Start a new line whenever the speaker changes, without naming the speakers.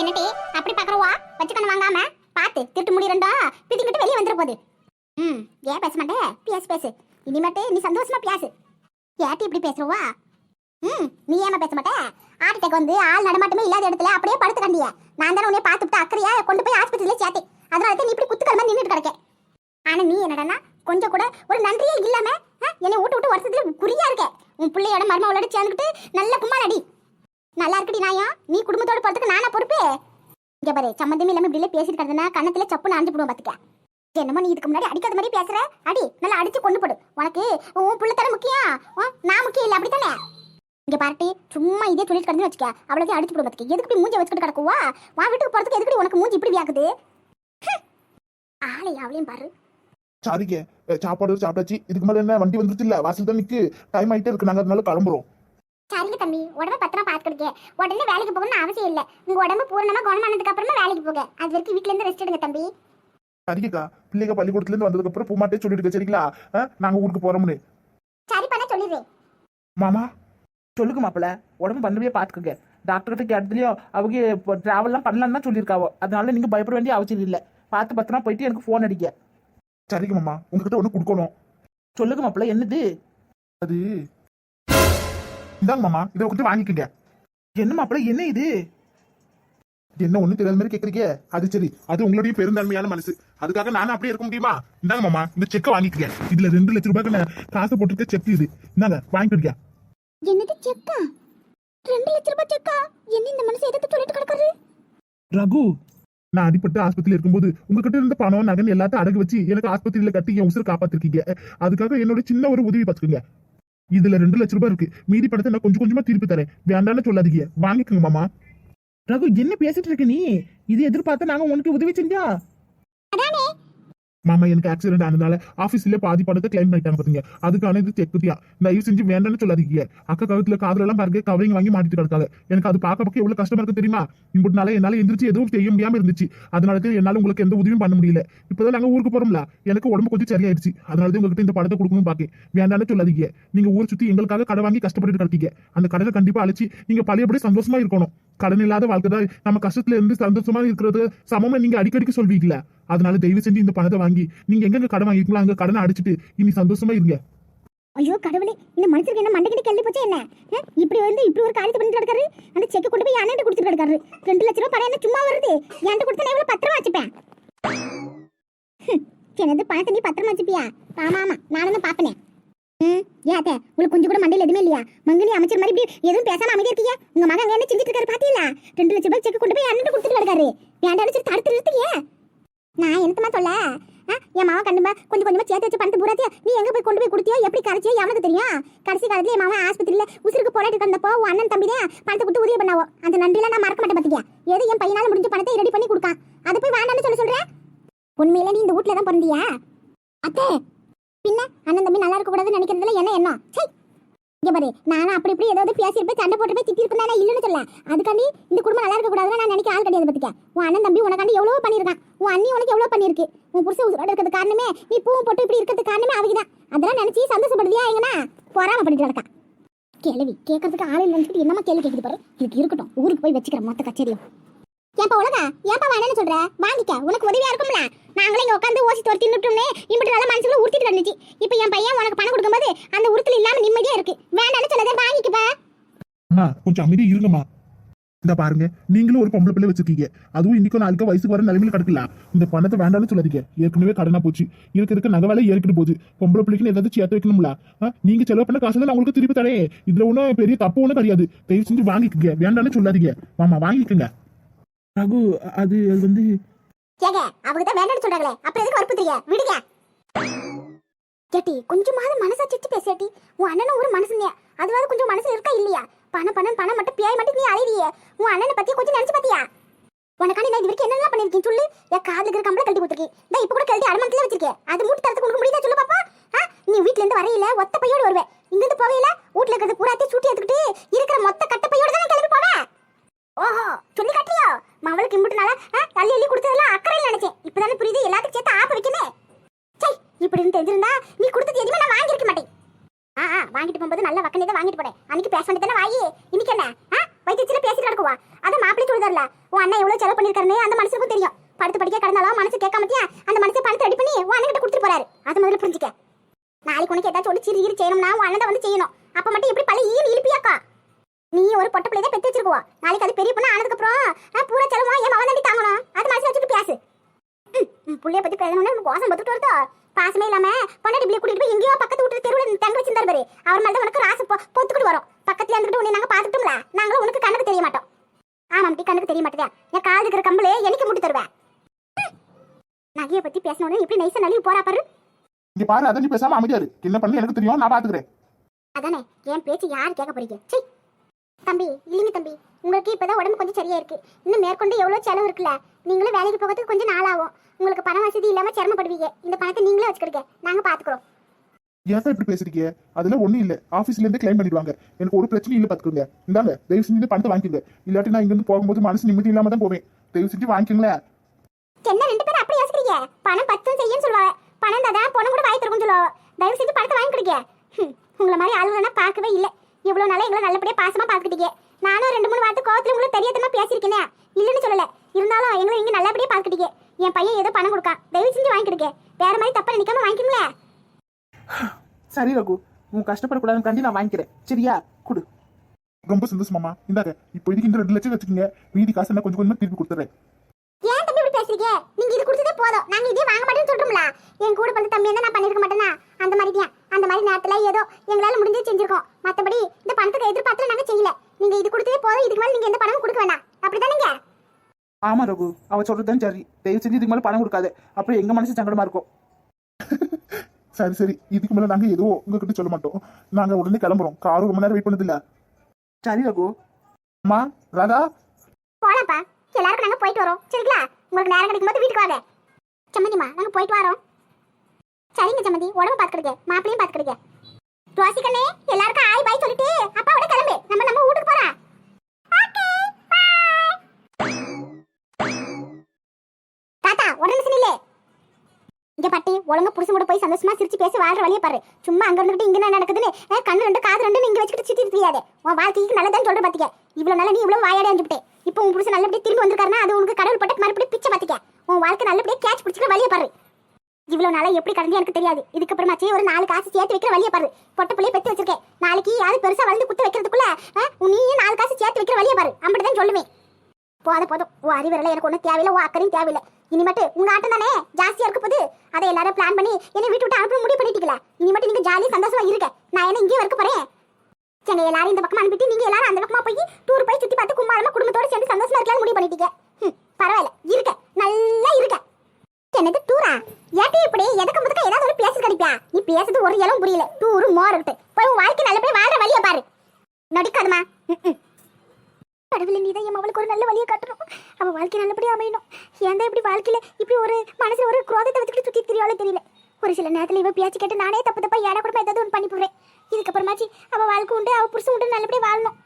என்னட்டி அப்படி பாக்குறவா வச்சுக்கணும் வாங்காம பார்த்து திருட்டு முடி ரெண்டா பிதிங்கிட்டு வெளியே வந்துட போகுது. ம் ஏன் பேச மாட்டே? பேசு பேசு. இனிமேட்டு நீ சந்தோஷமா பேசு. ஏட்டி இப்படி பேசுறவா ம் நீ ஏமா பேச மாட்டே? ஹார்ட் அட்டாக் வந்து ஆள் நடமாட்டமே இல்லாத இடத்துல அப்படியே படுத்து கண்டிய நான் தானே உன்னை பார்த்துட்டு அக்கறையா கொண்டு போய் ஆஸ்பத்திரியில சேர்த்தேன் அதனால தான் நீ இப்படி குத்துக்கிழமை நின்றுட்டு கிடக்க. ஆனா நீ என்னடனா கொஞ்சம் கூட ஒரு நன்றியே இல்லாம என்னை விட்டு விட்டு வருஷத்துல குறியா இருக்க. உன் பிள்ளையோட மருமகளோட சேர்ந்துக்கிட்டு நல்ல கும்மாளடி. நல்லா இருக்குடி நாயா. நீ குடும்பத்தோட போறதுக்கு நானா பொறுப்பு? இங்க பாரு சம்மந்தமே இல்லாம இப்படி பேசிட்டு கிடந்தனா கண்ணத்துல சப்பு நாஞ்சு போடுவோம் பாத்துக்க. என்னமோ நீ இதுக்கு முன்னாடி அடிக்காத மாதிரி பேசுற. அடி நல்லா அடிச்சு கொண்டு போடு. உனக்கு உன் புள்ளத்தர முக்கியம்? நான் முக்கியம் இல்ல அப்படித்தானே? இங்க பார்ட்டி சும்மா இதே சொல்லிட்டு கிடந்து வச்சுக்க. அவ்வளோத்தையும் அடிச்சு போட பாத்துக்க. எதுக்கு மூஞ்சி வச்சுக்கிட்டு கிடக்குவா? வா வீட்டுக்கு போறதுக்கு எதுக்கு உனக்கு மூஞ்சி இப்படி வியாக்குது? ஹம். ஆளை அவளையும் பாரு.
சாரிங்க சாப்பாடு சாப்பிட்டாச்சு. இதுக்கு மேல என்ன வண்டி வந்துருச்சு இல்ல? வாசல் தான் நிக்கு. டைம் ஆயிட்டே இருக்கு. நாங்க அதனால கிளம்புறோம்.
சரிங்க தம்பி உடம்ப பத்திரமா பாத்துக்கிடுங்க உடனே வேலைக்கு போகணும்னு அவசியம் இல்ல. உங்க உடம்பு பூரணமா குணமானதுக்கு அப்புறமா வேலைக்கு போக அது வரைக்கும் வீட்ல இருந்து ரெஸ்ட் எடுங்க தம்பி.
சரிக்கா பிள்ளைங்க பள்ளிக்கூடத்துல இருந்து வந்ததுக்கு அப்புறம் பூமாட்டே சொல்லிட்டு சரிங்களா? நாங்க ஊருக்கு போறோம்னு.
சரி பண்ண சொல்லிடுறேன்
மாமா?
சொல்லுங்க மாப்பிள்ள. உடம்பு பண்ணவே பார்த்துக்கோங்க. டாக்டர் கிட்ட கேட்டதுலயும் அவங்க இப்போ ட்ராவல்லாம் பண்ணலான்னு தான் சொல்லியிருக்காவோ. அதனால நீங்க பயப்பட வேண்டிய அவசியம் இல்லை. பார்த்து பத்திரமா போயிட்டு எனக்கு ஃபோன் அடிக்க
சரிங்க மாமா. உங்ககிட்ட ஒண்ணு கொடுக்கணும்.
சொல்லுங்க மாப்பிள்ள என்னது?
அது இந்தாங்க மாமா இதை கொஞ்சம் வாங்கிக்கோங்க.
என்ன மாப்பிள்ள என்ன இது?
என்ன ஒண்ணு தெரியாத மாதிரி கேக்குறீங்க? அது சரி அது உங்களுடைய பெருந்தன்மையான மனசு. அதுக்காக நானும் அப்படியே இருக்க முடியுமா? இந்தாங்க மாமா இந்த செக்கை வாங்கிக்கங்க. இதுல ரெண்டு லட்ச ரூபாய்க்கு காசு போட்டிருக்க செக் இது. இந்தாங்க வாங்கிக்கிடுங்க
என்னது செக்கா ரெண்டு லட்ச ரூபாய் செக்கா என்ன இந்த மனுஷன் எதுக்கு சொல்லிட்டு கிடக்காரு
ரகு நான் அடிபட்டு ஆஸ்பத்திரியில இருக்கும்போது உங்ககிட்ட இருந்த பணம் நகன் எல்லாத்தையும் அடகு வச்சு எனக்கு ஆஸ்பத்திரியில கட்டி என் உசுரை காப்பாத்திருக்கீங்க. அதுக்காக என்னோட சின்ன ஒரு உதவி பார்த்துக்கோங்க. இதுல ரெண்டு லட்ச ரூபாய் இருக்கு. மீதி படத்தை நான் கொஞ்சம் கொஞ்சமா திருப்பி தரேன். வேண்டாம்னு சொல்லாதீங்க. வாங்கிக்கோங்க மாமா.
ரகு என்ன பேசிட்டு இருக்க நீ? இது எதிர்பார்த்தா நாங்க உனக்கு உதவி செஞ்சா?
மாமா எனக்கு ஆக்சிடென்ட் ஆனதுனால ஆஃபீஸ்ல பாதி படத்தை கிளைம் பண்ணிட்டாங்க பாத்தீங்க. அதுக்கான இது செக்குத்தியா தயவு செஞ்சு வேண்டாம்னு சொல்லாதீங்க. அக்கா கழுத்துல காதுல எல்லாம் பாருங்க கவரிங் வாங்கி மாட்டிட்டு கிடக்காது. எனக்கு அது பார்க்க பக்கம் எவ்வளவு கஷ்டமா இருக்கு தெரியுமா? இம்புட்னால என்னால எந்திரிச்சு எதுவும் செய்ய முடியாம இருந்துச்சு. அதனால தான் என்னால உங்களுக்கு எந்த உதவியும் பண்ண முடியல. இப்பதான் நாங்க ஊருக்கு போறோம்ல. எனக்கு உடம்பு கொஞ்சம் சரியாயிருச்சு அதனால தான் உங்ககிட்ட இந்த படத்தை கொடுக்கணும் பாக்கேன். வேண்டாம்னு சொல்லாதீங்க. நீங்க ஊர் சுத்தி எங்களுக்காக கடை வாங்கி கஷ்டப்பட்டு கிடக்கீங்க. அந்த கடனை கண்டிப்பா அழைச்சி நீங்க பழையபடி சந்தோஷமா இருக்கணும். கடன் இல்லாத வாழ்க்கை தான். நம்ம கஷ்டத்துல இருந்து சந்தோஷமா இருக்கிறது சமமா நீங்க அடிக்கடிக்கு சொல்வீங்களா. அதனால தயவு செஞ்சு இந்த பணத்தை வாங்கி நீங்க எங்க கடன் வாங்கிக்கலாம் அங்க கடனை அடிச்சிட்டு இனி சந்தோஷமா இருங்க.
ஐயோ கடவுளே இந்த மனுஷருக்கு என்ன மண்டைக்கிட்டு கேள்வி போச்சே என்ன? இப்படி வந்து இப்படி ஒரு காரியத்தை பண்ணிட்டு கிடக்காரு? அந்த செக் கொண்டு போய் அண்ணன் கொடுத்துட்டு கிடக்காரு. ரெண்டு லட்ச ரூபாய் பணம் என்ன சும்மா வருது? என்கிட்ட கொடுத்தா எவ்வளவு பத்திரமா வச்சுப்பேன்? எனது பணத்தை நீ பத்திரமா வச்சுப்பியா? ஆமா ஆமா நானும் தான் பாப்பனே ம் ஏத்த உங்களுக்கு கொஞ்சம் கூட மண்டையில் எதுவுமே இல்லையா? மங்கனி அமைச்சர் மாதிரி இப்படி எதுவும் பேசாம அமைதியா இருக்கீங்க உங்க மகன் என்ன செஞ்சுட்டு இருக்காரு பாத்தீங்களா? ரெண்டு லட்ச ரூபாய் செக் கொண்டு போய் அண்ணன் கொடுத்துட்டு கிடக்காரு. வேண்டாம் சொல்லி தடுத்து நிறுத்துக்கியே நான் என்னத்தமா சொல்ல? ஆ, என் மாவன் கண்டுமா கொஞ்சம் கொஞ்சமா சேர்த்து வச்சு பணத்தை பூராத்தியா நீ எங்க போய் கொண்டு போய் கொடுத்தியோ? எப்படி கரைச்சியோ? எவனுக்கு தெரியும்? கடைசி காலத்துல என் மாவன் ஆஸ்பத்திரியில உசுருக்கு போராட்டி கிடந்தப்போ உன் அண்ணன் தம்பி தான் பணத்தை கொடுத்து உதவி பண்ணாவோ? அந்த நன்றியில நான் மறக்க மாட்டேன் பாத்துக்கியா ஏதோ என் பையனால முடிஞ்ச பணத்தை ரெடி பண்ணி கொடுக்கான்? அதை போய் வேண்டாம்னு சொல்ல சொல்றேன். உண்மையில நீ இந்த வீட்ல தான் பிறந்தியா? அத்தே பின்ன அண்ணன் தம்பி நல்லா இருக்க கூடாதுன்னு நினைக்கிறதுல என்ன எண்ணம்? சை இங்க பாரு நானும் அப்படி இப்படி ஏதாவது பேசியிருப்பேன் சண்டை போட்டு போய் திட்டி இருப்பேன் இல்லைன்னு சொல்ல. அதுக்காண்டி இந்த குடும்பம் நல்லா இருக்க கூடாதுன்னு நான் நினைக்க ஆள் கிடையாது பத்திக்க உன் அண்ணன் தம்பி உனக்காண்டி எவ்வளவோ பண்ணியிருக்கான். உன் அண்ணி உனக்கு எவ்வளவு பண்ணிருக்கு உன் புருஷன் உசுரோட இருக்கிறது காரணமே நீ பூவும் போட்டு இப்படி இருக்கிறது காரணமே அவங்க தான் அதெல்லாம் நினைச்சி சந்தோஷப்படுவியா எங்கன்னா? பொறாம பண்ணிட்டு நடக்கா கேள்வி கேட்கறதுக்கு ஆள் இல்லைன்னு என்னமா கேள்வி கேட்குது பாரு இதுக்கு இருக்கட்டும் ஊருக்கு போய் வச்சுக்கிறேன் மொத்த கச்சேரியும். ஏன்பா உலகா ஏன்பா வேணும்னு சொல்ற? வாங்கிக்க உனக்கு உதவியா இருக்கும்ல. நாங்களே இங்க உட்காந்து ஓசி துரத்தி நின்றுட்டோம்னே இப்படி நல்ல மனசுல உறுத்திட்டு இருந்துச்சு இப்போ என் பையன் உனக்கு பணம் கொடுக்கும்போது அந்த உறுத்தல் இல்லாம நிம்மதியா இருக்கு. வேணாம்னு சொன்னதை வாங்கிக்கப்பா.
கொஞ்சம் அமைதி இருங்கம்மா. இந்த பாருங்க நீங்களும் ஒரு பொம்பளை பிள்ளை வச்சிருக்கீங்க. அதுவும் இன்னைக்கும் நாளைக்கு வயசுக்கு வர நிலைமையில கிடக்கல. இந்த பணத்தை வேண்டாம்னு சொல்லாதீங்க. ஏற்கனவே கடனா போச்சு. இருக்க இருக்க நகை வேலை ஏறிக்கிட்டு போகுது. பொம்பளை பிள்ளைக்கு ஏதாவது சேர்த்து வைக்கணும்ல? ஆ, நீங்க செலவு பண்ண காசு தான் உங்களுக்கு திருப்பி தரேன். இதுல ஒன்றும் பெரிய தப்பு ஒன்றும் கிடையாது. தயவு செஞ்சு வாங்கிக்கங்க. வேண்டாம்னு சொல்லாதீங்க. மாமா வாங்கிக்கங்க.
ரகு அது அது வந்து
கேங்க அவங்க தான் வேண்டாம்னு சொல்றாங்களே. அப்புறம் எதுக்கு வற்புறுத்துறீங்க? விடுங்க. கேட்டி கொஞ்சமாவது மனசாச்சு பேசேட்டி உன் அண்ணனும் ஒரு மனுஷன் அதுவாது கொஞ்சம் மனசுல இருக்கா இல்லையா? பணம் பணம் பணம் மட்டும் பியாய் மட்டும் நீ அழுதியே உன் அண்ணனை பத்தி கொஞ்சம் நினைச்சு பாத்தியா? உனக்காண்டி நான் இது வரைக்கும் என்னெல்லாம் பண்ணிருக்கேன் சொல்லு. என் காதுல இருக்கிற கம்பளை கழட்டி கொடுத்துருக்கேன். நான் இப்ப கூட கழட்டி அடமானத்துல வச்சிருக்கேன். அது மூட்டு தரத்துக்கு உனக்கு முடியுதா சொல்லு பாப்பா. நீ வீட்ல இருந்து வரையில ஒத்த பையோடு வருவேன் இங்க இருந்து போவையில வீட்ல இருக்கிறது பூராத்தையும் சூட்டி எடுத்துக்கிட்டு இருக்கிற மொத்த கட்ட பையோடு தான் கிளம்பி போவேன் ஓஹோ சொல்லி காட்டியோ மவளுக்கு இம்புட்டுனால தள்ளி அள்ளி கொடுத்ததெல்லாம் அக்கறையில் நினைச்சேன். இப்பதானே புரியுது? எல்லாத்துக்கும் சேர்த்து ஆப்ப வைக்கணும். சரி இப்படி தெரிஞ்சிருந்தா நீ கொடுத்தது எதுவுமே நான் வாங்கியிருக்க வாங்கிட்டு போகும்போது நல்ல வக்கனே தான் வாங்கிட்டு போனேன். அன்னைக்கு பேச வேண்டியதானே வாயி? இன்னைக்கு என்ன? ஆ? வைத்தியத்தில் பேசிட்டு கிடக்குவா? அதை மாப்பிள்ளை சொல்லுது தரல உன் அண்ணன் எவ்வளவு செலவு பண்ணிருக்காருன்னு அந்த மனுஷனுக்கும் தெரியும். படுத்து படிக்க கடந்தாலும் மனசு கேட்காமத்தியா அந்த மனசை பணத்தை ரெடி பண்ணி உன் அண்ணன் கிட்ட கொடுத்துட்டு போறாரு. அது முதல்ல புரிஞ்சுக்க. நாளைக்கு உனக்கு ஏதாச்சும் ஒரு சிறு செய்யணும்னா உன் அண்ணன் வந்து செய்யணும். அப்ப மட்டும் எப்படி பழைய ஈடு இழுப்பியாக்கா? நீ ஒரு பொட்ட பிள்ளை தான் பெத்து வச்சிருக்குவா. நாளைக்கு அது பெரிய பொண்ணு ஆனதுக்கு அப்புறம் பூரா செலவு? என் மகன் தாண்டி தாங்கணும்? அது மனசுல வச்சுட்டு பேசு. பிள்ளைய புள்ளைய பத்தி பேசணும்னா உனக்கு கோசம் பத்துட்டு வருதோ? பாசமே இல்லாம பொண்டாட்டி பிள்ளை கூட்டிட்டு போய் எங்கேயோ பக்கத்து வீட்டு தெருவில் தங்க வச்சிருந்தாரு பாரு. அவர் மேல தான் உனக்கு ராசு பொத்துக்கிட்டு வரும். பக்கத்துல இருந்துட்டு உன்னை நாங்க பாத்துட்டோம்ல நாங்களும் உனக்கு கண்ணுக்கு தெரிய மாட்டோம். ஆமாம் டி கண்ணுக்கு தெரிய மாட்டேதா. என் காது இருக்கிற கம்பளே எனக்கு முட்டு தருவேன். நகையை பத்தி பேசணும்னு எப்படி நைசா நழுவி போறா பாரு.
இங்க பாரு அதை நீ பேசாம அமைதியா இரு. என்ன பண்ணு எனக்கு தெரியும் நான் பாத்துக்கிறேன்.
அதானே என் பேச்சு யார் கேட்க போறீங்க? சீ தம்பி இல்லைங்க தம்பி. உங்களுக்கு இப்பதான் உடம்பு கொஞ்சம் சரியா இருக்கு இன்னும் மேற்கொண்டு எவ்வளவு செலவு இருக்குல்ல? நீங்களும் வேலைக்கு போகிறதுக்கு கொஞ்சம் நாள் ஆகும் உங்களுக்கு பண வசதி இல்லாம சிரமப்படுவீங்க. இந்த பணத்தை நீங்களே வச்சுக்கிடுங்க. நாங்க பாத்துக்கிறோம்.
ஏன் இப்படி பேசுறீங்க? அதுல ஒண்ணும் இல்ல. ஆபீஸ்ல இருந்து கிளைம் பண்ணிடுவாங்க. எனக்கு ஒரு பிரச்சனையும் இல்ல பாத்துக்கோங்க. இந்தாங்க தயவு செஞ்சு பணத்தை வாங்கிக்கோங்க. இல்லாட்டி நான் இங்க இருந்து போகும்போது மனசு நிம்மதி இல்லாம தான் போவேன். தயவு செஞ்சு வாங்கிக்கோங்களேன்.
என்ன ரெண்டு பேரும் அப்படி யோசிக்கிறீங்க? பணம் பத்தும் செய்யும் சொல்லுவாங்க. பணம் தான் பொண்ணு கூட வாய் திறக்கும் சொல்லுவாங்க. தயவு செஞ்சு பணத்தை வாங்கிக்கிடுங்க. ஹம், உங்களை மாதிரி ஆளுங்கன்னா பார்க்கவே இல்லை. இவ்வளவு நாளா எங்களை நல்லபடியா பாசமா பார்த்துக்கிட்டீங்க நானும் ரெண்டு மூணு வார்த்தை கோவத்துல உங்களுக்கு தெரியாதமா பேசியிருக்கேனே? இல்லைன்னு சொல்லல. இருந்தாலும் எங்களை இங்க நல்லபடியா பார்த்துக்கிட்டீங்க என் பையன் ஏதோ பணம் கொடுக்கான். தயவு செஞ்சு வாங்கிக்கிடுங்க. வேற மாதிரி தப்பா நினைக்காம வாங்கிக்கோங்களேன்
சரி ரகு. உன் கஷ்டப்படக்கூடாதுன்னு நான் வாங்கிக்கிறேன். சரியா? குடு.
ரொம்ப சந்தோஷமாமா இந்தாங்க. இப்போ இதுக்கு இந்த ரெண்டு லட்சம் வச்சுக்கோங்க. மீதி காசு நான் கொஞ்சம் கொஞ்சமா திருப்பி கொடுத்துறேன்
ஏன் தம்பி இப்படி பேசுறீங்க? நீங்க இது கொடுத்ததே போதும். நாங்க இதே வாங்க மாட்டேன்னு சொல்றோம்ல. என் கூட வந்து தம்பி நான் பண்ணிருக்க மாட்டேனா அந்த மாதிரி தான் அந்த மாதிரி நேரத்துல ஏதோ எங்களால முடிஞ்சது செஞ்சிருக்கோம். மத்தபடி இந்த பணத்துக்கு எதிர்பார்த்துல நாங்க செய்யல. நீங்க இது கொடுத்ததே போதும். இதுக்கு மேல நீங்க எந்த பணமும் கொடுக்க வேண்டாம். அப்படிதானேங்க
ஆமா ரகு. அவ சொல்றதுதான் சரி. தயவு செஞ்சு இதுக்கு மேல பணம் கொடுக்காத. அப்புறம் எங்க மனசு சங்கடமா இருக்கும்?
சரி சரி. இதுக்கு மேல நாங்க எதுவும் உங்ககிட்ட சொல்ல மாட்டோம். நாங்க உடனே கிளம்புறோம். காரும் ரொம்ப நேரம் வெயிட் பண்ணது இல்ல
சரி ரகு.
அம்மா ராதா.
போலாம்ப்பா. எல்லாருக்கும் நாங்க போயிட்டு வரோம். சரிங்களா? உங்களுக்கு நேரம் கிடைக்கும் போது வீட்டுக்கு வாங்க. சம்மந்திமா நாங்க போயிட்டு வரோம். சரிங்க சம்மந்தி. உடம்பு பாத்துக்கிடுங்க மாப்பிளையும் பாத்துக்கிடுங்க ரோசிக்கண்ணே எல்லாருக்கும் ஆய் பாய் சொல்லிட்டு அப்பாவோட கிளம்பு. நம்ம நம்ம வீட்டுக்கு போறோம் தாத்தா ஒரு நிமிஷம் நில்லு. இங்க பாட்டி ஒழுங்கா புருஷன் கூட போய் சந்தோஷமா சிரிச்சு பேசி வாழ்ற வழியை பாரு. சும்மா அங்க இருந்துட்டு இங்க என்ன நடக்குதுன்னு கண்ணு ரெண்டு காது ரெண்டு இங்க வச்சுக்கிட்டு சுத்தி தெரியாது உன் வாழ்க்கைக்கு நல்லதான் சொல்ற பாத்திக்க இவ்வளவு நாளா நீ இவ்வளவு வாயாடி அஞ்சுட்டே இப்போ உன் புருஷன் நல்லபடியா திரும்பி வந்திருக்காருன்னா அது உனக்கு கடவுள் போட்டு மறுபடியும் பிச்சை பாத்திக்க உன் வாழ்க்கை நல்லபடியா கேட்ச் பிடிச்சிக்கிற வழியை பாரு. இவ்வளவு நாளா எப்படி கடந்து எனக்கு தெரியாது. இதுக்கப்புறமாச்சு ஒரு நாலு காசு சேர்த்து வைக்கிற வழியை பாரு. பொட்ட பிள்ளைய பெத்து வச்சிருக்கேன். நாளைக்கு யாரு பெருசா வளர்ந்து குத்து வைக்கிறதுக்குள்ள உன்னையும் நீயும் நாலு காசு சேர்த்து வைக்கிற வழியை பாரு. அப்படிதான் சொல்லுவேன். போத போதும். உன் அறிவுரையில எனக்கு ஒன்றும் தேவையில்லை. உன் அக்கறையும் தேவையில்லை. இனிமேட்டு உங்க ஆட்டம் தானே? ஜாஸ்தியா இருக்க போது. அதை எல்லாரும் பிளான் பண்ணி என்ன வீட்டு விட்டு அனுப்ப முடிவு பண்ணிட்டீங்களா? இனிமேட்டு நீங்க ஜாலியாக சந்தோஷமா இருக்க நான் என்ன இங்கேயே இருக்க போறேன்? எங்க எல்லாரும் இந்த பக்கம் அனுப்பிட்டு நீங்க எல்லாரும் அந்த பக்கம் போய் டூர் போய் சுத்தி பார்த்து கும்மாளமா குடும்பத்தோட சேர்ந்து சந்தோஷமா இருக்கலாம்னு முடிவு பண்ணிட்டீங்க ஹம், பரவாயில்ல இருக்க நல்லா இருக்க என்னது டூரா ஏட்டி இப்படி எதுக்கு முதுக்க ஏதாவது ஒரு பேசி கிடைப்பா நீ பேசுறது ஒரு இளவும் புரியல டூரு மோர் இருக்கு போய் உன் வாழ்க்கை நல்லபடியா வாழ வழிய பாரு நடிக்காதமா ம்ம். கடவுளே நீ தான் என் அவளுக்கு ஒரு நல்ல வழியை காட்டணும். அவள் வாழ்க்கை நல்லபடியாக அமையணும். ஏன்டா இப்படி வாழ்க்கையில் இப்படி ஒரு மனசில் ஒரு குரோதத்தை வச்சுக்கிட்டு சுற்றி தெரியாலும் தெரியல. ஒரு சில நேரத்தில் இவ பேச்சு கேட்டு நானே தப்பு தப்பா ஏடா கூட ஏதாவது ஒன்று பண்ணி போடுறேன். இதுக்கப்புறமாச்சு அவள் வாழ்க்கை உண்டு அவள் புருஷன் உண்டு நல்லபடியாக வாழணும்.